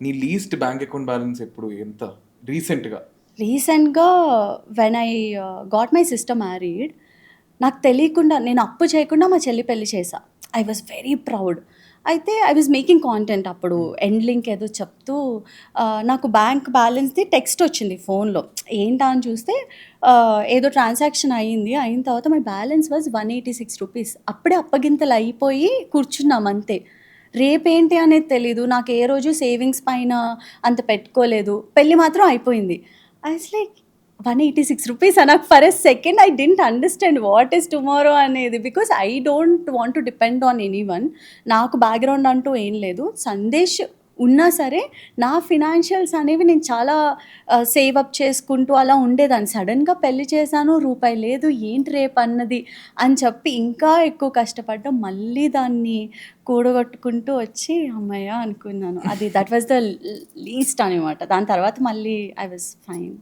నీ least bank account balance ఎప్పుడు? ఎంత? రీసెంట్గా రీసెంట్గా when I got my sister married నాకు తెలియకుండా నేను అప్పు చేయకుండా మా చెల్లి పెళ్ళి చేశా. ఐ వాజ్ వెరీ ప్రౌడ్ అయితే ఐ వాజ్ మేకింగ్ కాంటెంట్ అప్పుడు ఎండ్ లింక్ ఏదో చెప్తూ నాకు బ్యాంక్ బ్యాలెన్స్ది టెక్స్ట్ వచ్చింది ఫోన్లో. ఏంటా అని చూస్తే ఏదో ట్రాన్సాక్షన్ అయ్యింది అయిన తర్వాత my balance was one eighty six rupees అప్పుడే అప్పగింతలు అయిపోయి కూర్చున్నాం అంతే. రేపేంటి అనేది తెలీదు. నాకు ఏ రోజు సేవింగ్స్ పైన అంత పెట్టుకోలేదు. పెళ్ళి మాత్రం అయిపోయింది. Ice like one eighty six rupees నాకు for a second I didn't understand what is tomorrow అనేది. Because I don't want to depend on anyone నాకు బ్యాక్గ్రౌండ్ అంటూ ఏం లేదు. సందేశ్ ఉన్నా సరే నా ఫినాన్షియల్స్ అనేవి నేను చాలా సేవ్ అప్ చేసుకుంటూ అలా ఉండేదాన్ని. సడన్గా పెళ్ళి చేశాను రూపాయి లేదు ఏంటి రేపు అన్నది అని చెప్పి ఇంకా ఎక్కువ కష్టపడ్డం మళ్ళీ దాన్ని కూడగొట్టుకుంటూ వచ్చి అమ్మయ్య అనుకున్నాను. అది దట్ వాజ్ ద లీస్ట్ అనమాట దాని తర్వాత మళ్ళీ ఐ వాజ్ ఫైన్